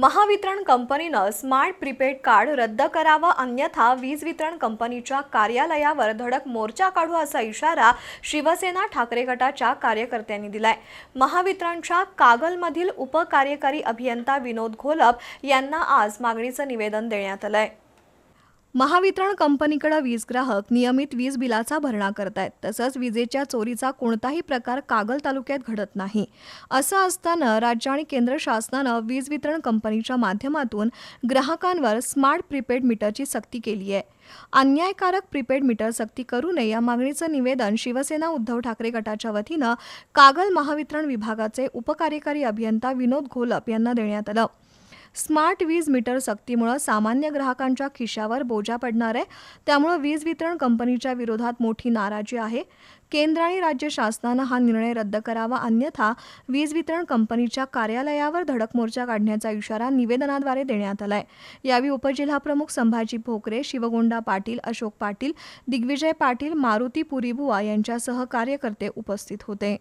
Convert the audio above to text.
महावितरण कंपनीनं smart prepaid card रद्द करावं अन्यथा वीज वितरण कंपनीच्या कार्यालयावर धडक मोर्चा काढू असा इशारा शिवसेना ठाकरे गटाच्या कार्यकर्त्यांनी दिलाय. महावितरणच्या कागलमधील उपकार्यकारी अभियंता विनोद घोलप यांना आज मागणीचं निवेदन देण्यात आलंय. महावितरण कंपनीकडे वीज ग्राहक नियमित वीज बिलाचा भरणा करतायत. तसंच विजेच्या चोरीचा कोणताही प्रकार कागल तालुक्यात घडत नाही. असं असताना राज्य आणि केंद्र शासनानं वीज वितरण कंपनीच्या माध्यमातून ग्राहकांवर स्मार्ट प्रीपेड मीटरची सक्ती केली आहे. अन्यायकारक प्रीपेड मीटर सक्ती करू नये या मागणीचं निवेदन शिवसेना उद्धव ठाकरे गटाच्या वतीनं कागल महावितरण विभागाचे उपकार्यकारी अभियंता विनोद घोलप यांना देण्यात आलं. स्मार्ट वीज मीटर सक्तीमुळे सामान्य ग्राहकांच्या खिशावर बोजा पडणार आहे. त्यामुळे वीज वितरण कंपनीच्या विरोधात मोठी नाराजी आहे. केंद्र आणि राज्य शासनानं हा निर्णय रद्द करावा अन्यथा वीज वितरण कंपनीच्या कार्यालयावर धडक मोर्चा काढण्याचा इशारा निवेदनाद्वारे देण्यात आलाय. यावेळी उपजिल्हाप्रमुख संभाजी भोकरे शिवगोंडा पाटील अशोक पाटील दिग्विजय पाटील मारुती पुरीबुवा यांच्यासह कार्यकर्ते उपस्थित होते.